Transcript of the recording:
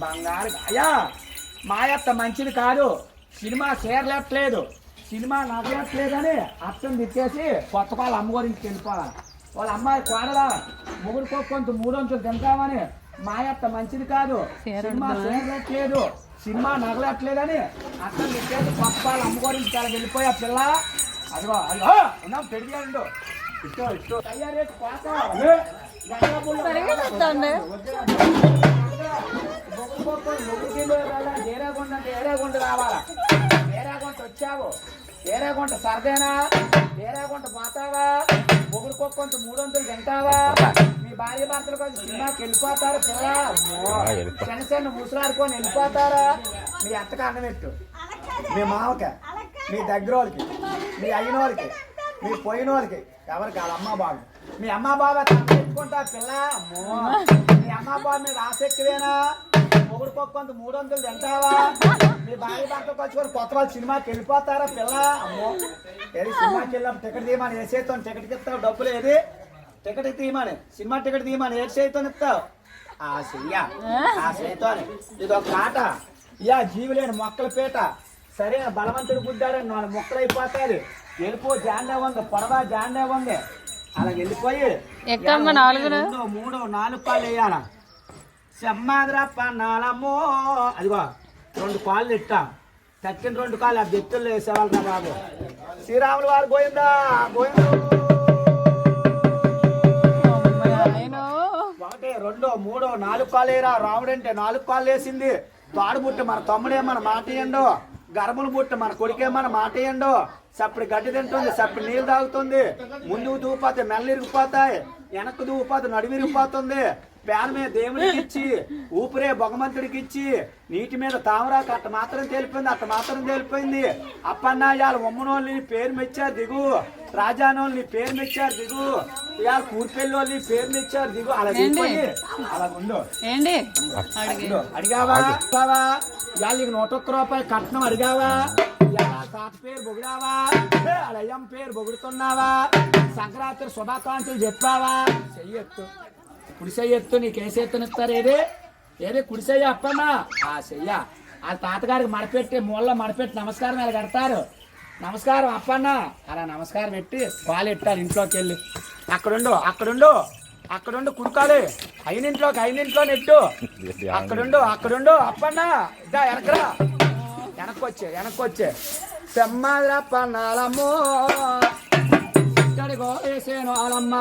బంగారు అయ్యా మాయత్త మంచిది కాదు. సినిమా చేరలేట్లేదు. సినిమా నగలేట్లేదని అర్థం తిట్టేసి కొత్త వాళ్ళ అమ్మ గురించి వెళ్ళిపోవాలి. వాళ్ళ అమ్మాయి కోడలా ముగ్గురు కొంత మూడొంతులు తింటామని మాయత్త మంచిది కాదు. సినిమా చేరలేట్లేదు. సినిమా నగలట్లేదని అర్థం తిట్టేసి కొత్త వాళ్ళ అమ్మ గురించి వెళ్ళిపోయా పిల్ల. అదిగో అదిగో ఉన్నాం పెడిగాడు ఇష్టో ఇష్టో తయారేసి ఏరాగుంట రావాలా ఏరాగుంట వచ్చావు ఏరాగుంట సరదేనా ఏరాగుంట పోతావా ముగ్గురు కొంత మూడు వందలు తింటావా మీ భార్య భర్తలు కొంచెం సినిమాకి వెళ్ళిపోతారు పిల్ల చిన్న చిన్న ముసలాడుకొని వెళ్ళిపోతారా మీ అత్తకు అన్నమెట్టు మీ మామకి మీ దగ్గర వాళ్ళకి మీ అయిన వాళ్ళకి మీ పోయిన వాళ్ళకి ఎవరికి వాళ్ళ అమ్మ బాబు. మీ అమ్మ బాబు తప్పించుకుంటా పిల్ల. అమ్మో. మీ అమ్మ బాబు మీద ఆసక్తివేనా? మొగుడు కొంత మూడు వందలు తింటావా? మీ భార్య భర్తకు వచ్చుకొని కొత్త వాళ్ళు సినిమాకి వెళ్ళిపోతారా పిల్ల? అమ్మో. ఏది సినిమాకి వెళ్ళాం టికెట్ తీయమని ఏ టికెట్ ఇస్తావు? డబ్బులు ఏది? టికెట్ తీయమని. సినిమా టికెట్ తీయమని ఏ చేతితో ఇస్తావు? ఆ చెయ్య. ఆ చేతితో ఇది ఒక ఆట. ఇయా జీవులేని మొక్కల పీట. సరైన బలవంతుడు గుద్దారని నాలుగు మొక్కలు అయిపోతాయి వెళ్ళిపో జాండే ఉంది పొడవ జాండే ఉంది అలా వెళ్ళిపోయి ఎక్కమ్మ? రెండో మూడో నాలుగు పాలు వేయాల. సెమ్మాదిరా పన్నాలమ్మో అదిగో రెండు కాళ్ళు ఇట్టా. తక్కిన రెండు కాళ్ళు ఆ బెత్తుల్లో వేసేవాళ్ళ బాబు. శ్రీరాములు వారు గోయిందా గోయిందు ఒకటి రెండో మూడో నాలుగు కాళ్ళు వేయరా. రాముడు అంటే నాలుగు కాళ్ళు వేసింది. తాడు బుట్ట మన తమ్ముడే మన మాట గర్భలు బుట్ట మన కొడుకే మన మాట సప్పుడు గడ్డి తింటుంది సప్పుడు నీళ్ళు తాగుతుంది. ముందుకు దూపోతే మెల్ల ఇరిగిపోతాయి వెనక్కు దూపోతే నడుము ఇరిగిపోతుంది. ప్యాన్ మీద దేవుడికి ఇచ్చి ఊపిరే భగవంతుడికి ఇచ్చి నీటి మీద తామరాకు అట్ట మాత్రం తేలిపోయింది అట్ట మాత్రం తేలిపోయింది. అప్పన్నాయాల ఉమ్మనోళ్ళని పేరు మెచ్చారు దిగు. రాజానోళ్ళు నీ పేరు మెచ్చారు దిగు. ఇవాళ కూర్పెళ్ళోళ్ళు పేరు మెచ్చారు దిగు. అలా దిగిపోయి అలా ఉండు. అడిగావా? ఇవాళ నీకు నూట ఒక్క రూపాయి కట్నం అడిగావా? తాత పేరు బొగుడావా? అలయం పేరు బొగుడుతున్నావా? సంక్రాంతి శుభాకాంక్షలు చెప్పావా? చెయ్యొత్తు. కుడి చెయ్యొత్తు నీకు ఏ చేత్తనిస్తారు ఏది ఏది కుడి చెయ్య అప్పమ్మా? ఆ చెయ్య. వాళ్ళ తాతగారికి మడపెట్టి మూల మడపెట్టి నమస్కారం ఇలా కడతారు. నమస్కారం అప్పన్న. అలా నమస్కారం పెట్టి కాలు ఎట్టారు ఇంట్లోకి వెళ్ళి అక్కడుండు అక్కడుండు అక్కడుండు కుడుకాలి. అయినింట్లోకి అయినింట్లో నెట్టు. అక్కడుండు అక్కడుండు అప్పన్న. ఇదా వెనకరా వెనక్కి వచ్చే సెమ్మదిరా పన్నాలమ్మో ఇక్కడికో వేసేను వాళ్ళమ్మ